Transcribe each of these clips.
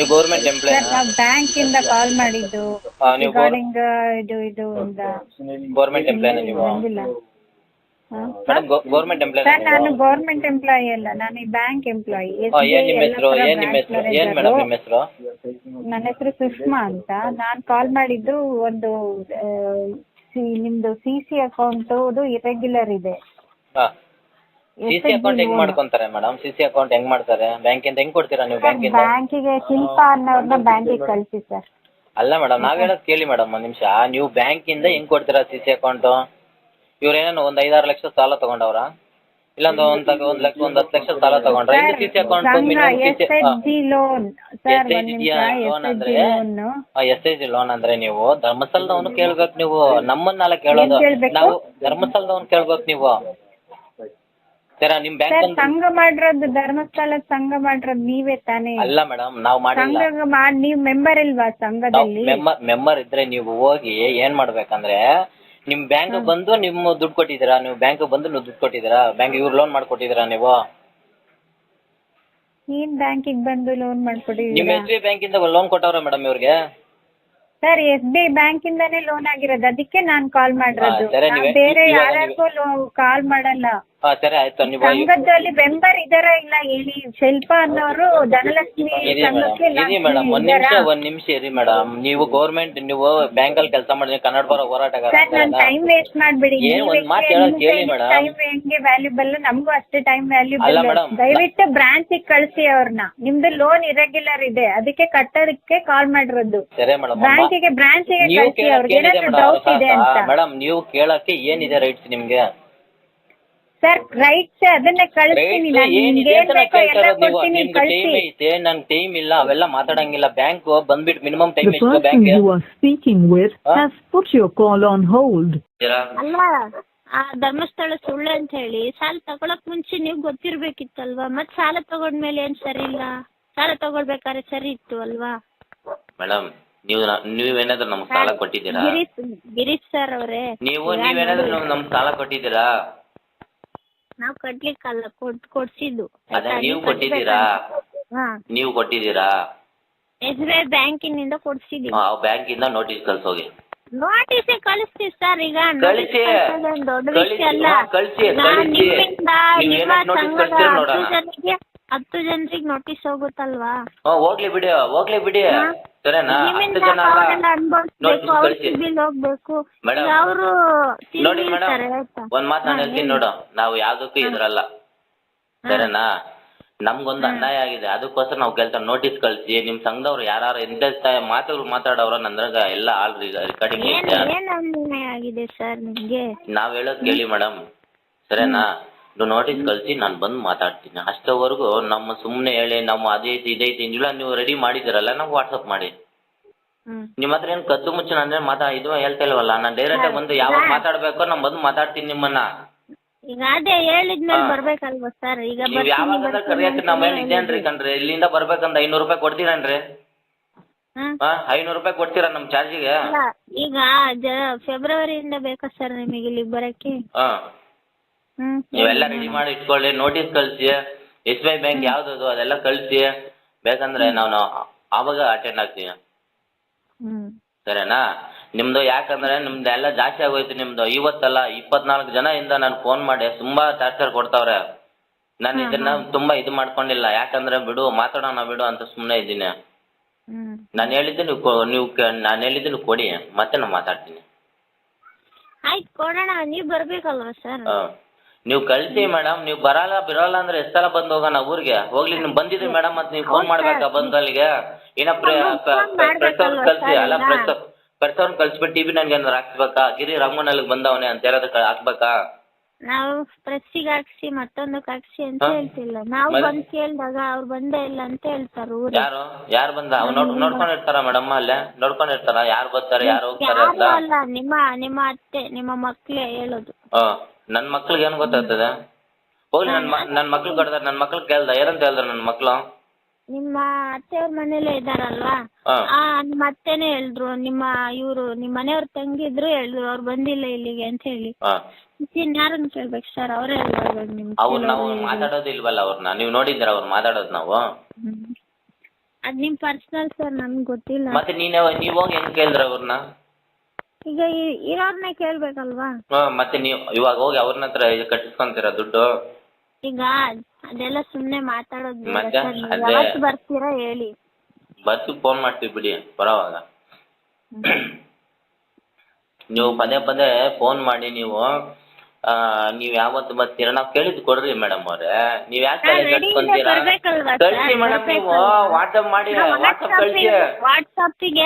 ನೀವು government employee ನಾವು bank ಇಂದ ಕಾಲ್ ಮಾಡಿದ್ದು ನೀವು ರಿಗಾರ್ಡಿಂಗ್ ಇದು ಇದು ಇಂದ ಗೌರ್ಮೆಂಟ್ ಎಂಪ್ಲಾಯ್ನ ನೀವು? ಬಂದಿಲ್ಲ. ಹಾ? ಮೇಡಮ್ ಗೌರ್ಮೆಂಟ್ ಎಂಪ್ಲಾಯ್ ಸರ್ ನಾನು ಗೌರ್ಮೆಂಟ್ ಎಂಪ್ಲಾಯ್ ಅಲ್ಲ ನಾನು ಈ ಬ್ಯಾಂಕ್ ಎಂಪ್ಲಾಯಿ ಏನ್ ನಿಮ್ಮ ಹೆಸರು? ಏನ್ ನಿಮ್ಮ ಹೆಸರು? ಏನ್ ಮೇಡಮ್ ನಿಮ್ಮ ಹೆಸರು? ನನ್ನ ಹೆಸರು ಸುಷ್ಮಾ ಅಂತ. ನಾನು ಕಾಲ್ ಮಾಡಿದ್ದು ಒಂದು ಆ, ಸಿ- ನಿಮ್ದು ಸಿ ಸಿ ಅಕೌಂಟ್ ಇರೆಗ್ಯುಲರ್ ಇದೆ. ಹಾ. ಸಿ ಸಿ ಅಕೌಂಟ್ ಹೆಂಗ್ ಮಾಡ್ಕೊಂತಾರೆ ಮೇಡಮ್ ಸಿ ಸಿ ಅಕೌಂಟ್ ಹೆಂಗ್ ಮಾಡ್ತಾರೆ? ಬ್ಯಾಂಕಿಂದ ಹೆಂಗ್ ಕೊಡ್ತೀರಾ ನೀವು ಬ್ಯಾಂಕಿಂದ ಬ್ಯಾಂಕಿಗೆ ಶಿಲ್ಪಾ ಅನ್ನೋರ್ನ ಬ್ಯಾಂಕಿಗೆ ಕಳಿಸಿ ಸರ್. ಅಲ್ಲ ಮೇಡಮ್ ನಾವ್ ಹೇಳೋದ್ ಕೇಳಿ ಮೇಡಮ್ ಒಂದ್ ನಿಮಿಷ. ನೀವು ಬ್ಯಾಂಕಿಂದ ಹೆಂಗ್ ಕೊಡ್ತೀರಾ ಸಿ ಸಿ ಅಕೌಂಟ್ ಇವ್ರ ಏನೇನು ಒಂದ್ ಐದಾರು ಲಕ್ಷ ಸಾಲ ತಗೊಂಡವ್ರ? ಇಲ್ಲೊಂದು ಒಂದ್ ಒಂದ್ ಲಕ್ಷ ಒಂದ್ ಹತ್ತು ಲಕ್ಷ ಸಾಲ ತಗೊಂಡ್ರ? ಇನ್ನು C C account loan sir ಒಂದ್ ನಿಮಿಷ ಲೋನ್ ಎಸ್ ಎಚ್ ಅಂದ್ರೆ? ಎಸ್ ಐ ಜಿ ಲೋನ್ ಅಂದ್ರೆ ನೀವು ಧರ್ಮಸ್ಥಳದವನು ಕೇಳ್ಬೇಕು ನೀವು ನಮ್ಮನ್ನೆಲ್ಲ ಕೇಳೋದು. ನಾವು ಧರ್ಮಸ್ಥಳದವನು ಕೇಳ್ಬೇಕು ನೀವು. ಸರ ನಿಮ್ ಸರ್ ಸಂಘ ಮಾಡಿರೋದು ಧರ್ಮಸ್ಥಳ ಸಂಘ ಮಾಡಿರೋದು ನೀವೇ ತಾನೇ? ಅಲ್ಲ ಮೇಡಮ್ ನಾವು ಮಾಡಿಲ್ಲ. ಸಂಘ ಮಾಡಿ ನೀವ್ ಮೆಂಬರ್ ಇಲ್ವಾ ಸಂಘದಲ್ಲಿ? ಮೆಂಬರ್ ಮೆಂಬರ್ ಇದ್ರೆ ನೀವು ಹೋಗಿ ಏನ್ ಮಾಡ್ಬೇಕಂದ್ರೆ ನಿಮ್ ಬ್ಯಾಂಕ್ ಬಂದು ನಿಮ್ ದುಡ್ಡು ಕೊಟ್ಟಿದ್ದೀರಾ? ನೀವು ಬ್ಯಾಂಕ್ ಬಂದು ನೀವು ದುಡ್ಡು ಕೊಟ್ಟಿದ್ದೀರಾ? ಬ್ಯಾಂಕ್ ಇವ್ರು ಲೋನ್ ಮಾಡ್ಕೊಟ್ಟಿದ್ದೀರಾ ನೀವು? ಏನ್ ಬ್ಯಾಂಕಿಗೆ ಬಂದು ಲೋನ್ ನಿಮ್ ಮಾಡ್ಕೊಟ್ಟಿದ್ದೀರಾ ಎಸ್ ಬಿ ಬ್ಯಾಂಕ್ ಇಂದ ಲೋನ್ ಕೊಟ್ಟವ್ರ ಮೇಡಮ್ ಇವ್ರಿಗೆ? Sir S B I bank ಇಂದಾನೇ loan ಆಗಿರೋದು. ಅದಕ್ಕೆ ನಾನ್ ಕಾಲ್ ಮಾಡಿರೋದು. ಹಾ, ಸರಿ, ನಾನ್ ನೀವೇ- ಬೇರೆ ಇವಾಗ ಯಾರ್ಯಾರಿಗೂ ಕಾಲ್ ಮಾಡಲ್ಲ. ಹಾ ಸರಿ ಆಯ್ತು ನೀವು ಸಂಘದಲ್ಲಿ ಮೆಂಬರ್ ಇದಾರ ಇಲ್ಲ ಹೇಳಿ? ಶಿಲ್ಪ ಅನ್ನೋರು ಧನಲಕ್ಷ್ಮಿ ಇರಿ ಸಂಘಕ್ಕೆ ಮೇಡಮ್ ಇರಿ ಮೇಡಮ್ ಒಂದ್ ನಿಮಿಷ ಒಂದ್ ನಿಮಿಷ ಇರಿ ಮೇಡಮ್. ನೀವು ಗೌರ್ಮೆಂಟ್ ನೀವು ಬ್ಯಾಂಕ್ ಅಲ್ಲಿ ಕೆಲಸ ಮಾಡಿದ್ರೆ ಕನ್ನಡ ಬರೋ ಹೋರಾಟಗಾರ ಸರ್ ನನ್ ಟೈಮ್ ವೇಸ್ಟ್ ಮಾಡ್ಬಿಡಿ. ಏನ್ ಒಂದ್ ಮಾತ್ ಹೇಳೋದ್ ಕೇಳಿ. ಟೈಮ್ ಹೆಂಗೆ ವ್ಯಾಲ್ಯೂಬಲ್ ನಮಗೂ ಅಷ್ಟೇ ಟೈಮ್ ಅಲ್ಲ ವ್ಯಾಲ್ಯೂಬಲ್. ದಯವಿಟ್ಟು ಬ್ರಾಂಚ್ ಕಳ್ಸಿ ಅವ್ರನ್ನ ನಿಮ್ದು ಲೋನ್ ಇರೆಗ್ಯುಲರ್ ಇದೆ. ಅದಕ್ಕೆ ಕಟ್ಟೋದಕ್ಕೆ ಕಾಲ್ ಮಾಡಿರೋದು. ಸರಿ ಮೇಡಮ್ ಬ್ಯಾಂಕಿಗೆ ಬ್ರಾಂಚಿಗೆ ನೀವು ಕಳ್ಸಿ ಕೇಳಕ್ಕೆ ಅವ್ರಿಗೆ. ಏನಿದೆ ಡೌಟ್ ಇದೆ ಅಂತ. ಮೇಡಮ್ ನೀವು ಕೇಳಕ್ಕೆ ಏನಿದೆ ರೈಟ್ಸ್ ನಿಮ್ಗೆ? ಸರ್ ರೈಟ್ಸ್ ಅದನ್ನೇ ಕಳಿಸ್ತೀನಿ ನಾನು. ನಿಮ್ಗೆ ಏನಿದೆ ಏನ್ ಬೇಕೋ ಎಲ್ಲ ಕೇಳ್ತಾ ಇರೋದು ನೀವು? ಕೊಡ್ತೀನಿ ಟೈಮ್ ಕಳ್ಸಿ. ಐತೆ ನನ್ ಟೈಮ್ ಇಲ್ಲ ಅವೆಲ್ಲ ಮಾತಾಡಂಗಿಲ್ಲ. ಬ್ಯಾಂಕ್ ಬಂದ್ಬಿಟ್ಟು ಮಿನಿಮಮ್ ಟೈಮ್ The ಎಷ್ಟು person bank you are speaking with Huh? has put your call on hold. ಅಲ್ಲ ಆ ಧರ್ಮಸ್ಥಳ ಸುಳ್ಳು ಅಂತ ಹೇಳಿ ಸಾಲ ತಗೊಳಕ್ ಮುಂಚೆ ನೀವು ಗೊತ್ತಿರ್ಬೇಕಿತ್ತಲ್ವಾ? ಮತ್ ಸಾಲ ತಗೊಂಡ್ಮೇಲೆ ಏನ್ ಸರಿ ಇಲ್ಲ? ಸಾಲ ತಗೊಳ್ಬೇಕಾದ್ರೆ ಸರಿ ಇತ್ತು ಅಲ್ವಾ? ಮೇಡಮ್ ನೀವು ನೀವೇನಾದ್ರೂ ನಮ್ಗೆ ಸಾಲ ಕೊಟ್ಟಿದ್ದೀರಾ? ಗಿರೀಶ್ ಗಿರೀಶ್ ಸರ್ ಅವರೇ. ನೀವು ನೀವೇನಾದ್ರೂ ನಮ್ ನಮ್ಗೆ ಸಾಲ ಕೊಟ್ಟಿದ್ದೀರಾ? ನಾವ್ ಕಟ್ಲಿಕ್ಕಲ್ಲ ಕೊಡ್ ಕೊಡ್ಸಿದ್ದು. ಅದೇ ನೀವು ಕೊಟ್ಟಿದ್ದೀರಾ? ಹಾ. ನೀವು ಕೊಟ್ಟಿದ್ದೀರಾ? ಎಸ್ ಬಿ ಐ ಬ್ಯಾಂಕಿನಿಂದ ಕೊಡ್ಸಿದೀವಿ. ಆ ಬ್ಯಾಂಕ್ ಇಂದ ನೋಟಿಸ್ ಕಳ್ಸೋಗಿ. ನೋಟಿಸ್ ಕಳಿಸ್ತೀವಿ ಸರ್ ಈಗ notice ಕಳಿಸಿ. ದೊಡ್ಡ ಕಳಿಸಿ, ವಿಷಯ ಅಲ್ಲ. ಹಾ, ಕಳಿಸಿ, ಕಳಿಸಿ. ನಿಮ್ಮಿಂದ ನೀವು ನಿಮ್ಮ notice ಸಂಘದ ಅಧ್ಯಕ್ಷರಿಗೆ ನೋಡೋಣ. ಜನರಿಗೆ ಹತ್ತು ಜನರಿಗೆ ನೋಟಿಸ್ ಹೋಗುತ್ತಲ್ವಾ? ಹ್ಮ್ ಹೋಗ್ಲಿ ಬಿಡಿ ಹೋಗ್ಲಿ ಬಿಡಿ. ಸರಿನಾ? ಹತ್ತು ಜನ ಅಲ್ಲ. ನೋಟಿಸ್ ಅವ್ರ ಕಳಿಸಿ. ಸಿಬಿಲ್ ಹೋಗ್ಬೇಕು. Madam, ಅವರು ನೋಡಿ ಮೇಡಮ್ ಒಂದ್ ಮಾತು ನಾನು ಹೇಳ್ತೀನಿ ನೋಡು. ನಾವು ಯಾವ್ದಕ್ಕೂ ಇದ್ರಲ್ಲ. ಸರಿನಾ? ನಮ್ಗೊಂದು ಅನ್ಯಾಯ ಆಗಿದೆ. ಅದಕ್ಕೋಸ್ಕರ ನಾವು ಕೆಲಸ ನೋಟಿಸ್ ಕಳ್ಸಿ. ನಿಮ್ ಸಂಘದವ್ರು ಯಾರು ಎಂತ ಮಾತುಗಳು ಮಾತಾಡೋರ ನಂದ್ರಾಗ ಎಲ್ಲ ಆಲ್ ರೆಕಾರ್ಡಿಂಗ್ ಐತೆ ಆಗಿದೆ ಸರ್ ನಿಮ್ಗೆ? ನಾವ್ ಹೇಳೋದ್ ಕೇಳಿ ಮೇಡಮ್. ಸರಿನಾ? ನೋಟಿಸ್ ಕಳಿಸಿ ನಾನು ಬಂದು ಮಾತಾಡ್ತೀನಿ. ಅಷ್ಟವರೆಗೂ ನಮ್ಮ ಸುಮ್ಮನೆ ಹೇಳಿ ನಮ್ಮ ಅದೈತಿ ಇದೈತಿ ಇಲ್ಲ ನೀವು ರೆಡಿ ಮಾಡಿದಿರಲ್ಲ ನಾವು ವಾಟ್ಸಪ್ ಮಾಡಿ. ನಿಮ್ಮ ಹತ್ರ ಏನ್ ಕದ್ದು ಮುಚ್ಚನ ಅಂದ್ರೆ ಮಾತಾ ಇದು ಹೇಳ್ತಾ ಇಲ್ವಲ್ಲ ನಾನು ಡೈರೆಕ್ಟ್ ಆಗಿ ಬಂದು ಯಾವಾಗ ಮಾತಾಡ್ಬೇಕೋ ನಾನು ಬಂದು ಮಾತಾಡ್ತೀನಿ ನಿಮ್ಮನ್ನ. ಈಗ ಅದೇ ಹೇಳಿದ್ಮೇಲೆ. ಬರ್ಬೇಕಲ್ವಾ ಸರ್ ಈಗ ನೀವ್ ಯಾವಾಗ ಕರಿಯಕ್ಕೆ ನಮ್ಮ ಅಂತಾನೆ ಇದೇನ್ರಿ. ಕಣ್ರಿ? ಇಲ್ಲಿಂದ ಬರ್ಬೇಕಂದ್ರೆ ಐನೂರು ರೂಪಾಯಿ ಕೊಡ್ತೀರೇನ್ರಿ? ಐನೂರು ರೂಪಾಯಿ ಕೊಡ್ತೀರಾ ನಮ್ ಚಾರ್ಜಿಗೆ? ಈಗ ಫೆಬ್ರವರಿಯಿಂದ ಬೇಕಾ ಸರ್ ನಿಮಗೆ ಇಲ್ಲಿಗೆ ಬರಕ್ಕೆ? ನೀವೆಲ್ಲ ರೆಡಿ ಮಾಡಿ ಇಟ್ಕೊಳ್ಳಿ. ನೋಟಿಸ್ ಕಳಿಸಿ. ಎಸ್ ಬಿ ಐ ಬ್ಯಾಂಕ್ ಯಾವ್ದದು ಅದೆಲ್ಲ ಕಳಿಸಿ. ಬೇಕಂದ್ರೆ ನಾನು ಆವಾಗ ಅಟೆಂಡ್ ಆಗ್ತೀನಿ ಸರಿನಾ? ನಿಮ್ದು ಯಾಕಂದ್ರೆ ನಿಮ್ದು ಎಲ್ಲ ಜಾಸ್ತಿ ಆಗೋಯ್ತು ನಿಮ್ದು. ಇವತ್ತಲ್ಲ ಇಪ್ಪತ್ನಾಲ್ಕು ಜನ ಇಂದ ನಾನು ಫೋನ್ ಮಾಡಿ ತುಂಬಾ ಟಾರ್ಚರ್ ಕೊಡ್ತಾವ್ರೆ. ನಾನು ಇದನ್ನ ತುಂಬಾ ಇದು ಮಾಡ್ಕೊಂಡಿಲ್ಲ. ಯಾಕಂದ್ರೆ ಬಿಡು ಮಾತಾಡೋಣ ಬಿಡು ಅಂತ ಸುಮ್ಮನೆ ಇದ್ದೀನಿ. ನಾನು ಹೇಳಿದ್ದೀನಿ ನೀವು ನೀವು ನಾನು ಹೇಳಿದ್ದೀನಿ ನೀವು ಕೊಡಿ. ಮತ್ತೆ ನಾನು ಮಾತಾಡ್ತೀನಿ. ಆಯ್ತು ಕೊಡೋಣ. ನೀವು ಬರ್ಬೇಕಲ್ವಾ ಸರ್. ನೀವು ಕಳಿಸಿ ಮೇಡಮ್ ನೀವು ಬರಲ್ಲ ಬಿರಲ್ಲ ಅಂದ್ರೆ ಎಷ್ಟಲ್ಲ ಸಲ ಬಂದು ಹೋಗೋಣ ಊರಿಗೆ? ಹೋಗ್ಲಿ ನೀವು ಬಂದಿದ್ರಿ ಮೇಡಮ್ ಮತ್ತೆ ನೀವು ಫೋನ್ ಮಾಡ್ಬೇಕಾ ಬಂದು ಅಲ್ಲಿಗೆ ಏನ phone ಮಾಡ್ಬೇಕಲ್ವಾ ಕಳ್ಸಿ ಅಲ್ಲ? ಪ್ರೆಸ್ ಪ್ರೆಸ್ ಕಳ್ಸ್ಬಿಟ್ಟು ಟಿವಿ ನನ್ಗೆ ಏನಾದ್ರು ಹಾಕ್ಸ್ಬೇಕಾ? ಗಿರಿ ರಂಗನಲ್ಲಿಗೆ ಬಂದವನೆ ಅಂತ ಹೇಳೋದಕ್ಕೆ ಹಾಕ್ಬೇಕಾ? ನಾವು ಪ್ರೆಸ್ಸಿಗೆ ಹಾಕ್ಸಿ ಮತ್ತೊಂದು ಹಾಕ್ಸಿ ಅಂತ? ಹೇಳ್ತಿಲ್ಲ. ನಾವು? ಬಂದ್ ಕೇಳಿದಾಗ ಅವ್ರು ಬಂದೇ ಇಲ್ಲ ಅಂತ ಹೇಳ್ತಾರೆ ಯಾರು? ಯಾರು ಬಂದ? ಅವ್ರು ನೋಡ್ ನೋಡ್ಕೊಂಡಿರ್ತಾರ ಮೇಡಮ್ ಅಲ್ಲೇ? ನೋಡ್ಕೊಂಡಿರ್ತಾರ? ಯಾರು ಬರ್ತಾರೆ ಯಾರು ಹೋಗ್ತಾರೆ ಅಂತ? ಅಲ್ಲ ನಿಮ್ಮ ನಿಮ್ಮ ಅತ್ತೆ ನಿಮ್ಮ ಮಕ್ಕಳೇ ಹೇಳೋದು. ಹ. ನನ್ ಮಕ್ಳಿಗೆ ಏನ್ ಗೊತ್ತಾಗ್ತದ? ಹೋಗ್ಲಿ ನನ್ ನನ್ ಮಕ್ಳು ಕಡ್ದಾರ ನನ್ ಮಕ್ಳು ಕೇಳ್ದ ಏನಂತ ಹೇಳ್ದ ನನ್ ಮಕ್ಳು? ನಿಮ್ಮ ಅತ್ತೆಯವ್ರ ಮನೇಲೆ ಇದಾರಲ್ವಾ ಹಾ. ಆ ನಿಮ್ಮ ಅತ್ತೆನೇ ಹೇಳಿದ್ರು ನಿಮ್ಮ ಇವ್ರು ನಿಮ್ಮ ಮನೆಯವ್ರ ತಂಗಿದ್ರು ಹೇಳಿದ್ರು ಅವ್ರು ಬಂದಿಲ್ಲ ಇಲ್ಲಿಗೆ ಅಂತ ಹೇಳಿ. ಹ. ಇನ್ ಯಾರನ್ನ ಕೇಳ್ಬೇಕು ಸರ್? ಅವರೇ ಹೇಳ್ಬೇಕು ಅವ್ರು ನಾವು ಮಾತಾಡೋದು ಇಲ್ವಲ್ಲ ಅವ್ರನ್ನ ನೀವು ನೋಡಿದ್ರ ಅವ್ರು ಮಾತಾಡೋದು ನಾವು. ಅದ್ ನಿಮ್ ಪರ್ಸನಲ್ ಸರ್ ನನ್ಗೆ ಗೊತ್ತಿಲ್ಲ. ಮತ್ತೆ ನೀನೇ ನೀವ್ ಹೋಗಿ ಹೆಂಗ್ ಕೇಳಿದ್ರ ಅವ್ರನ್ನ ಈಗ ಇರೋರ್ನ ಕೇಳ್ಬೇಕಲ್ವಾ? ಮತ್ತೆ ನೀವು ಇವಾಗ ಹೋಗಿ ಅವ್ರನ್ನ ಹತ್ರ ಕಟ್ಟಿಸ್ಕೊಂತೀರ ದುಡ್ಡು? ಈಗ ಅದೆಲ್ಲ ಸುಮ್ನೆ ಮಾತಾಡೋದು ಬೇಡ ಮತ್ತೆ ಸರ್ ನೀವ್ ಅದೇ- ಯಾವತ್ತು ಬರ್ತೀರಾ ಹೇಳಿ. ಬರ್ತು ಫೋನ್ ಮಾಡ್ತೀವಿ ಬಿಡಿ ಬರೋವಾಗ ನೀವು ಪದೇ ಪದೇ ಫೋನ್ ಮಾಡಿ ನೀವು ಆ, ನೀವ್ ಯಾವತ್ತು ಬರ್ತೀರ? ನಾವ್ ಕೇಳಿದ್ ಕೊಡ್ರಿ ಮೇಡಮ್ ಅವ್ರೆ. ನೀವ್ ಯಾಕೆ ನಾವ್ ತಲೆ ready ಇಂದ ಕೆಡ್ಸ್ಕೊಂತೀರಾ ಬರ್ಬೇಕಲ್ವಾ sir? ಕಳ್ಸಿ ಮೇಡಮ್ ನೀವು ಬರ್ಬೇಕಲ್ವಾ? ವಾಟ್ಸಪ್ ಮಾಡಿ ವಾಟ್ಸಪ್ ಕಳ್ಸಿ. ಹಾ.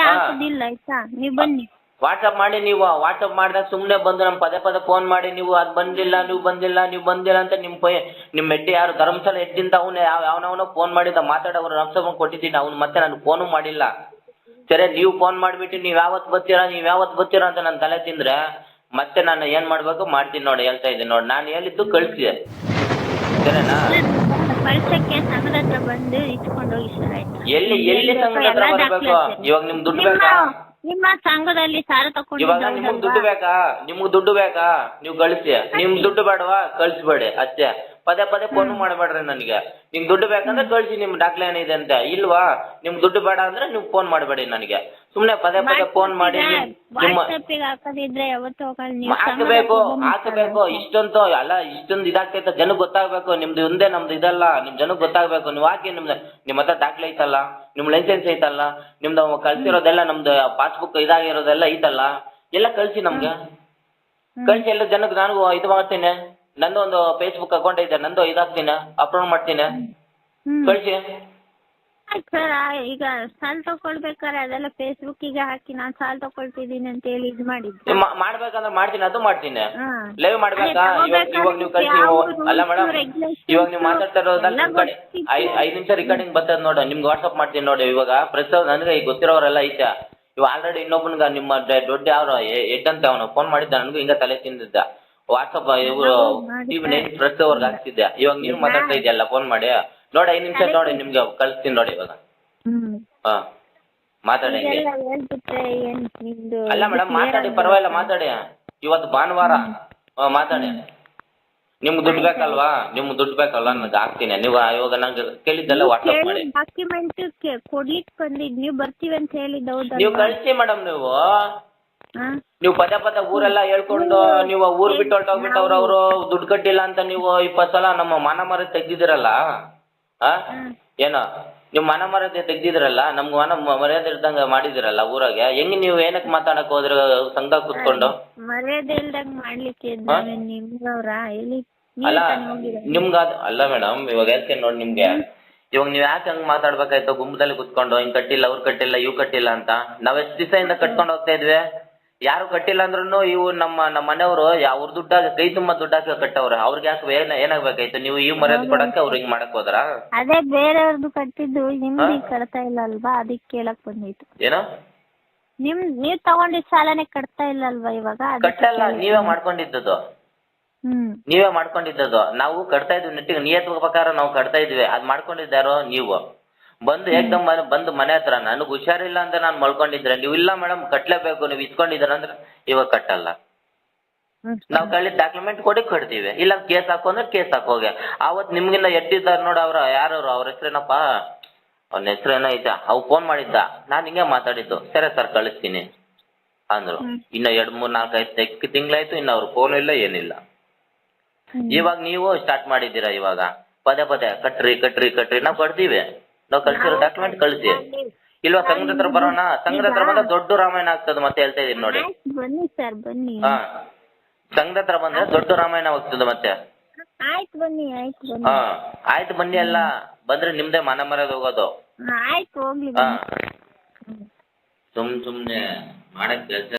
ಹಾಕೋದಿಲ್ಲ ಆಯ್ತಾ? ನೀವ್ ಬನ್ನಿ. ವಾಟ್ಸಪ್ ಮಾಡಿ ನೀವು ವಾಟ್ಸಪ್ ಮಾಡಿದಾಗ ಸುಮ್ಮನೆ ಬಂದು ನಮ್ಮ ಪದೇ ಪದೇ ಫೋನ್ ಮಾಡಿ ನೀವು ಅದು ಬಂದಿಲ್ಲ ನೀವು ಬಂದಿಲ್ಲ ನೀವು ಬಂದಿಲ್ಲ ಅಂತ ನಿಮ್ಮ ಪೈ ನಿಮ್ ಹೆಡ್ಡಿ ಯಾರು ಧರ್ಮಸ್ಥಳ ಹೆಡ್ಡಿಂದ ಅವನು ಯಾವ ಯಾವನವನೋ ಫೋನ್ ಮಾಡಿದ ಮಾತಾಡೋರು ನಮ್ಸಮ್ ಕೊಟ್ಟಿದ್ದೀನಿ ಅವ್ನು ಮತ್ತೆ ನಾನು ಫೋನು ಮಾಡಿಲ್ಲ. ಸರಿ ನೀವು ಫೋನ್ ಮಾಡಿಬಿಟ್ಟು ನೀವು ಯಾವತ್ತು ಬರ್ತೀರಾ ನೀವು ಯಾವತ್ತು ಬರ್ತೀರಾ ಅಂತ ನಾನು ತಲೆ ತಿಂದ್ರೆ ಮತ್ತೆ ನಾನು ಏನ್ ಮಾಡ್ಬೇಕು? ಮಾಡ್ತೀನಿ ನೋಡಿ ಹೇಳ್ತಾ ಇದ್ದೀನಿ ನೋಡಿ ನಾನು ಹೇಳಿದ್ದು ಕಳಿಸಿದೆ ಸರಿನಾ? ಕಳ್ಸಕ್ಕೆ ಸಂಘದ ಹತ್ರ ಬಂದು ಇಸ್ಕೊಂಡು ಹೋಗಿ ಸರ್ ಆಯ್ತಾ? ಎಲ್ಲಿ ಎಲ್ಲಿ ಸಂಘದ ಹತ್ರ ಇವಾಗ ನಿಮ್ ದುಡ್ಡು ಬೇಕಾ? ನಿಮ್ಮ ಸಂಘದಲ್ಲಿ ಸಾಲ ಇವಾಗ ನಿಮಗ್ ದುಡ್ಡು ತಗೊಂಡಿದ್ದಲ್ವಾ ಬೇಕಾ? ನಿಮ್ಗ್ ದುಡ್ಡು ಬೇಕಾ? ನೀವು ಗಳಿಸಿ. ನಿಮ್ ದುಡ್ಡು ಬೇಡವಾ? ಕಳ್ಸ್ಬೇಡಿ ಅಷ್ಟೇ. ಪದೇ ಪದೇ ಫೋನ್ ಮಾಡಬೇಡ್ರಿ ನನಗೆ. ನಿಮ್ ದುಡ್ಡು ಬೇಕಂದ್ರೆ ಕಳ್ಸಿ ನಿಮ್ ದಾಖಲೆ ಏನಿದೆ ಅಂತ. ಇಲ್ವಾ? ನಿಮ್ ದುಡ್ಡು ಬೇಡ ಅಂದ್ರೆ ನೀವು ಫೋನ್ ಮಾಡಬೇಡಿ ನನಗೆ. ಸುಮ್ನೆ ಪದೇ ಪದೇ ಫೋನ್ ಮಾಡಿ ನಿಮ್- ನಿಮ್ಮ ವಾಟ್ಸಪ್ಪಿಗೆ ಹಾಕೋದಿದ್ರೆ ಯಾವತ್ತೂ ಹೋಗಲ್ಲ. ನೀವು ಹಾಕಬೇಕು ಹಾಕಬೇಕು. ಇಷ್ಟೊಂದು ಅಲ್ಲ ಇಷ್ಟೊಂದು ಇದಾಗ್ತೈತೆ. ಜನಕ್ಕೆ ಗೊತ್ತಾಗ್ಬೇಕು. ನಿಮ್ದು ಒಂದೇ ನಮ್ದು ಇದಲ್ಲ. ನಿಮ್ ಜನಕ್ಕೆ ಗೊತ್ತಾಗ್ಬೇಕು. ನೀವು ಹಾಕಿ ನಿಮ್ದು ನಿಮ್ಮ ಹತ್ರ ದಾಖಲೆ ಐತಲ್ಲ? ನಿಮ್ ಲೈಸೆನ್ಸ್ ಐತಲ್ಲ ನಿಮ್ದು ಕಳ್ಸಿರೋದೆಲ್ಲ ನಮ್ದು ಪಾಸ್ಬುಕ್ ಇದಾಗಿರೋದೆಲ್ಲ ಐತಲ್ಲ ಎಲ್ಲ ಕಳ್ಸಿ ನಮ್ಗೆ. ಕಳ್ಸಿ ಎಲ್ಲ ಜನಕ್ಕೆ ನಾನು ಇದು ಮಾಡ್ತೀನಿ. ನಂದು ಒಂದು ಫೇಸ್ಬುಕ್ ಅಕೌಂಟ್ ಐತೆ ನಂದು ಇದಾಗ್ತೀನಿ ಅಪ್ಲೋಡ್ ಮಾಡ್ತೀನಿ. ಕಳ್ಸಿ. ಆಯ್ತ್ ಸರ್ ಈಗ ಸಾಲ ತಗೊಳ್ಬೇಕಾದ್ರೆ ಅದೆಲ್ಲ ಫೇಸ್ಬುಕ್ಕಿಗೆ ಹಾಕಿ ನಾನು ಸಾಲ ತಗೊಳ್ತಿದ್ದೀನಿ ಅಂತ ಹೇಳಿ ಇದು ಮಾಡಿದ್ದು. ಮಾ- ಮಾಡ್ಬೇಕಂದ್ರೆ ಮಾಡ್ತೀನಿ ಅದು ಮಾಡ್ತೀನಿ. ಹಾ. ಲೈವ್ ಮಾಡ್ಬೇಕಾ? ಇವಾಗ ಇವಾಗ ನೀವು ಕಳ್ಸಿ ಅಲ್ಲ ಮೇಡಮ್ ಇವಾಗ ನೀವು ಮಾತಾಡ್ತಾ ಇರೋದ್ ನಿಮ್ ಕಡೆ ಐ ಐದ್ ನಿಮಿಷ ರಿಕಾರ್ಡಿಂಗ್ ಬರ್ತದ ನೋಡು ನಿಮ್ಗೆ ವಾಟ್ಸ್ಆಪ್ ಮಾಡ್ತೀನಿ ನೋಡಿ ಇವಾಗ. ಪ್ರಸ್ತುತ ನನಗೆ ಈಗ ಗೊತ್ತಿರೋರೆಲ್ಲ ಐತೆ. ಇವಾಗ ಆಲ್ರೆಡಿ ಇನ್ನೊಬ್ಬನಿಗೆ ನಿಮ್ಮ ದೊಡ್ಡ ಯಾವ ಎಡ್ ಅಂತ ಅವನು ಫೋನ್ ಮಾಡಿದ್ದ ನನಗೂ ಹಿಂಗ ತಲೆ ತಿಂದಿದ್ದ. ವಾಟ್ಸಪ್ ಇವ್ರು ನೀವು ಟಿವಿ ನೈನ್ ಪ್ರೆಸ್ ಅವ್ರಿಗೆ ಹಾಕ್ತಿದ್ದೆ. ಇವಾಗ ನೀವು ಮಾತಾಡ್ತಾ ಇದೆಯಲ್ಲ ಫೋನ್ ಮಾಡಿ? ನೋಡಿ ಐದ್ ನಿಮಿಷ ನೋಡಿ ನಿಮ್ಗೆ ಕಳಿಸ್ತೀನಿ ನೋಡಿ ಇವಾಗ. ಹ್ಮ್. ಹಾ ಮಾತಾಡಿ ಹಂಗೆ. ಇದೆಲ್ಲ ಹೇಳ್ಬಿಟ್ರೆ ಏನ್ ನಿಮ್ದು ಅಲ್ಲ ಮೇಡಮ್ ಮಾತಾಡಿ ಪರವಾಗಿಲ್ಲ ಮಾತಾಡಿ. ಇವತ್ತು ಭಾನುವಾರ. ಹಾ, ಮಾತಾಡಿ. ನಿಮ್ಗೆ ದುಡ್ಡು ಬೇಕಲ್ವಾ? ನಿಮ್ಗೆ ದುಡ್ಡು ಬೇಕಲ್ವಾ? ನನಗೆ ಹಾಕ್ತೀನಿ. ನೀವು ಇವಾಗ ನಂಗೆ ಕೇಳಿದ್ದೆಲ್ಲ ವಾಟ್ಸಪ್ ಮಾಡಿ. ಡಾಕ್ಯುಮೆಂಟ್ ಕೊಡ್ಲಿಕ್ ಬಂದಿದ್ ನೀವು ಬರ್ತೀವಿ ಅಂತ ಹೇಳಿದ್ ನೀವು ಹೌದಲ್ವಾ ಕಳಿಸಿ ಮೇಡಮ್ ನೀವು. ಹಾ? ನೀವು ಪದೇ ಪದೇ ಊರೆಲ್ಲ ಹೇಳ್ಕೊಂಡು ನೀವು ಊರ್ ಬಿಟ್ಟು ಹೊರಟೋಗ್ಬಿಟ್ಟವ್ರು ಅವರು ದುಡ್ಡು ಕಟ್ಟಿಲ್ಲ ಅಂತ ನೀವು ಇಪ್ಪತ್ತು ಸಲ ನಮ್ಮ ಮಾನ ಮರ ತೆಗ್ದಿದ್ದೀರಲ್ಲ? ಆ? ಏನೋ? ನಿಮ್ ಮನ ಮರ್ಯಾದೆ ತೆಗ್ದಿದ್ರಲ್ಲ ನಮ್ಗೆ ಮನ ಮರ್ಯಾದೆ ಇಲ್ದಂಗ ಮಾಡಿದಿರಲ್ಲ ಊರಾಗ? ಹೆಂಗ್ ನೀವು ಏನಕ್ಕೆ ಮಾತಾಡಕ್ ಹೋದ್ರ ಸಂಘ ಕುತ್ಕೊಂಡು? ಮರ್ಯಾದೆ ಇಲ್ದಂಗ್ ಮಾಡ್ಲಿಕ್ಕೆ ನಿಮ್ಗವ್ರ. ಎಲ್ಲಿ ಅಲ್ಲ? ನಿಮ್ಗ ಅದ್- ಅಲ್ಲ ಮೇಡಮ್ ಇವಾಗ ಹೇಳ್ತೀನಿ ನೋಡಿ ನಿಮ್ಗೆ. ಇವಾಗ ನೀವ್ ಯಾಕೆ ಹಂಗ್ ಮಾತಾಡ್ಬೇಕಾಯ್ತು ಗುಂಪದಲ್ಲಿ ಕುತ್ಕೊಂಡು? ಹಿಂಗ್ ಕಟ್ಟಿಲ್ಲ ಅವ್ರ್ ಕಟ್ಟಿಲ್ಲ ಇವ್ ಕಟ್ಟಿಲ್ಲ ಅಂತ. ನಾವ್ ಎಷ್ಟ್ ದಿವಸದಿಂದ ಕಟ್ಕೊಂಡ್ ಹೋಗ್ತಾ ಇದ್ವಿ? ಯಾರು ಕಟ್ಟಿಲ್ಲ ಅಂದ್ರೂ ಇವು ನಮ್ಮ ನಮ್ಮ ಮನೆಯವರು ಅವ್ರ ದುಡ್ಡಾಗ ಕೈ ತುಂಬಾ ದುಡ್ಡ ಹಾಕಿ ಕಟ್ಟವ್ರೆ. ಅವ್ರಿಗೆ ಯಾಕೆ ಏನ ಏನಾಗ್ಬೇಕಾಯ್ತು? ನೀವು ಈ ಮರ್ಯಾದೆ ಕೊಡಕ್ಕೆ ಅವ್ರು ಹಿಂಗ್ ಮಾಡಕ್ ಹೋದ್ರ? ಅದೇ ಬೇರೆಯವ್ರದ್ದು ಕಟ್ಟಿದ್ದು ನಿಮ್ದು ಕಟ್ತಾ ಇಲ್ಲ ಅಲ್ವಾ ಅದಕ್ಕೆ ಕೇಳಕ್ ಬಂದಿತ್ತು ಏನೋ? ನಿಮ್ ನೀವ್ ತಗೊಂಡಿದ್ ಸಾಲನೆ ಕಟ್ತಾ ಇಲ್ಲ ಅಲ್ವಾ ಇವಾಗ ಕಟ್ಟಲ್ಲ ನೀವೇ ಮಾಡ್ಕೊಂಡಿದ್ದದು ಹ್ಮ್. ನೀವೇ ಮಾಡ್ಕೊಂಡಿದ್ದದು ನಾವು ಕಟ್ತಾ ಇದ್ವಿ ನೆಟ್ಟಿಗೆ ನಿಯತ್ ಪ್ರಕಾರ ನಾವು ಕಟ್ತಾ ಇದ್ವಿ. ಅದ್ ಮಾಡ್ಕೊಂಡಿದ್ದಾರೋ ನೀವು? ಬಂದು ಏಕ್ದಮ್ ಮನೆ- ಬಂದು ಮನೆ ಹತ್ರ ನನಗೆ ಹುಷಾರಿಲ್ಲ ಅಂತ ನಾನು ಮಲ್ಕೊಂಡಿದ್ರೆ ನೀವು ಇಲ್ಲ ಮೇಡಮ್ ಕಟ್ಲೇಬೇಕು ನೀವು ಇಸ್ಕೊಂಡಿದ್ದೀರ ಅಂದ್ರೆ ಇವಾಗ ಕಟ್ಟಲ್ಲ. ನಾವು ಕಳ್ಳಿ ಡಾಕ್ಯುಮೆಂಟ್ ಕೊಡಿ ಕೊಡ್ತೀವಿ ಇಲ್ಲ ಕೇಸ್ ಹಾಕು ಅಂದ್ರೆ ಕೇಸ್ ಹಾಕೋಗೆ ಅವತ್ ನಿಮ್ಗಿನ್ನ ಎದ್ದಿದ್ದಾರೆ ನೋಡ ಅವ್ರ ಯಾರವ್ರು? ಅವ್ರ ಹೆಸ್ರೇನಪ್ಪ? ಅವ್ನ ಹೆಸ್ರೇನೋ ಐತ ಅವ್ ಫೋನ್ ಮಾಡಿದ್ದ. ನಾನ್ ಹಿಂಗೆ ಮಾತಾಡಿದ್ದು. ಸರಿ ಸರ್ ಕಳಿಸ್ತೀನಿ. ಅಂದ್ರು. ಇನ್ನ ಎರಡ್ ಮೂರ್ ನಾಲ್ಕು ಐದು ತಿಂಗಳಾಯ್ತು. ಇನ್ನ ಅವ್ರ ಫೋನ್ ಇಲ್ಲ ಏನಿಲ್ಲ. ಇವಾಗ ನೀವು ಸ್ಟಾರ್ಟ್ ಮಾಡಿದ್ದೀರಾ ಇವಾಗ? ಪದೇ ಪದೇ ಕಟ್ರಿ ಕಟ್ರಿ ಕಟ್ರಿ. ನಾವು ಕಟ್ತೀವಿ. ನಾವು ಕಳ್ಸಿರೋ ಡಾಕ್ಯುಮೆಂಟ್ ಕಳಿಸಿ. ಇಲ್ವಾ ಸಂಘದ ಹತ್ರ ಬರೋಣ? ಸಂಘದ ಹತ್ರ ಬಂದ್ರೆ ದೊಡ್ಡ ರಾಮಾಯಣ ಆಗ್ತದೆ ಮತ್ತೆ ಹೇಳ್ತಾ ಇದೀನಿ ನೋಡಿ. ಆಯ್ತ್ ಬನ್ನಿ ಸರ್ ಬನ್ನಿ. ಹಾ. ಸಂಘದ ಹತ್ರ ಬಂದ್ರೆ ದೊಡ್ಡ ರಾಮಾಯಣ ಆಗ್ತದೆ ಮತ್ತೆ. ಆಯ್ತು ಬನ್ನಿ ಆಯ್ತು ಬನ್ನಿ. ಹಾ. ಆಯ್ತು ಬನ್ನಿ ಅಲ್ಲ. ಬಂದ್ರೆ ನಿಮ್ದೆ ಮನ ಮರ್ಯಾದೆ ಹೋಗೋದು. ಆಯ್ತು ಹೋಗ್ಲಿ ಹಾ. ಬನ್ನಿ. ಸುಮ್ ಸುಮ್ನೆ ಮಾಡಕ್ ಕೆಲ್ಸ